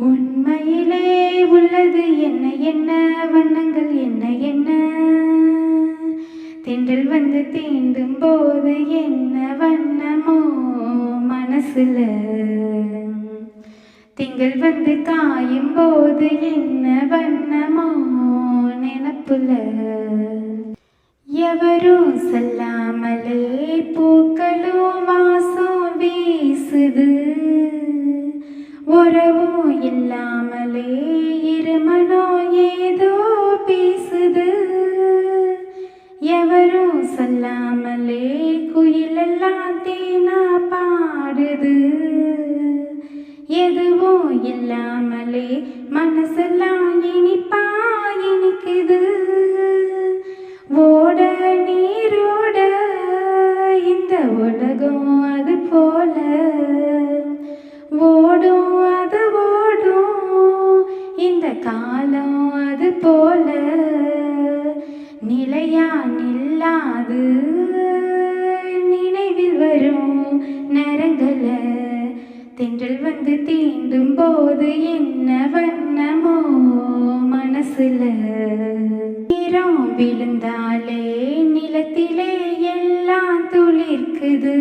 உண்மையிலே உள்ளது என்ன என்ன வண்ணங்கள் என்ன என்ன? தென்றல் வந்து தீண்டும் போது என்ன வண்ணமோ மனசுல? திங்கள் வந்து காயும் போது என்ன வண்ணமோ நினப்புல? எவரும் சொல்லாமலே பூக்களும் வாசம் வீசுது. உறவும் இல்லாமலே இருமனோ ஏதோ பேசுது. எவரும் சொல்லாமலே குயிலெல்லாம் தேனா பாடுது. எதுவும் இல்லாமலே மனசெல்லாம் இனிப்பா நிலையா நில்லாது. நினைவில் வரும் நரங்கள தென்றல் வந்து தீண்டும் போது என்ன வண்ணமோ மனசுல. நிறம் விழுந்தாலே நிலத்திலே எல்லாம் துளிர்க்குது.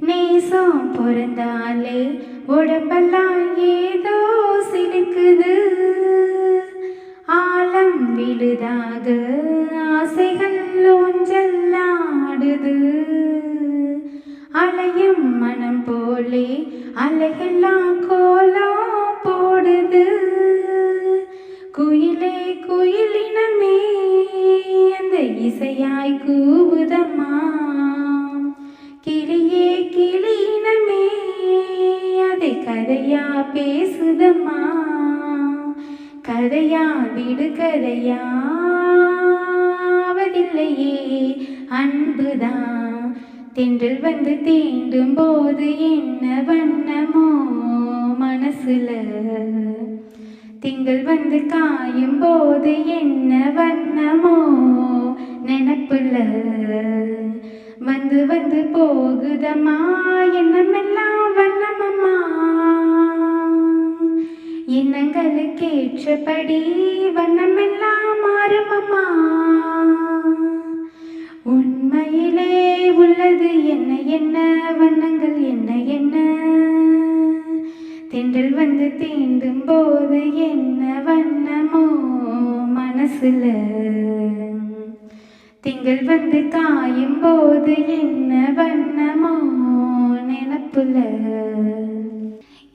நேசம் பிறந்தாலே உடம்பெல்லாம் ஏதோ சிலுக்குது விழுதாக ஆசைகள் ஊஞ்சல்லாடுது. அலையும் மனம் போலே அலைகள்லாம் கோலம் போடுது. குயிலே குயிலினமே அந்த இசையாய் கூவுதம்மா. கிளியே கிளியினமே அதை கதையா பேசுதம்மா. கதையா விடு கதையாவதில்லையே அன்புதான். தென்றல் வந்து தீண்டும் போது என்ன வண்ணமோ மனசுல? திங்கள் வந்து காயும் போது என்ன வண்ணமோ நினப்புல? வந்து வந்து போகுதம்மா எண்ணமெல்லாம் வண்ணமம்மா. ஏற்றபடி வண்ணமெல்லாம் மாறுமம்மா. உண்மையிலே உள்ளது என்ன என்ன வண்ணங்கள் என்ன என்ன. தென்றல் வந்து தீண்டும் போது என்ன வண்ணமோ மனசுல. திங்கள் வந்து காயும் போது என்ன வண்ணமோ நினப்புல.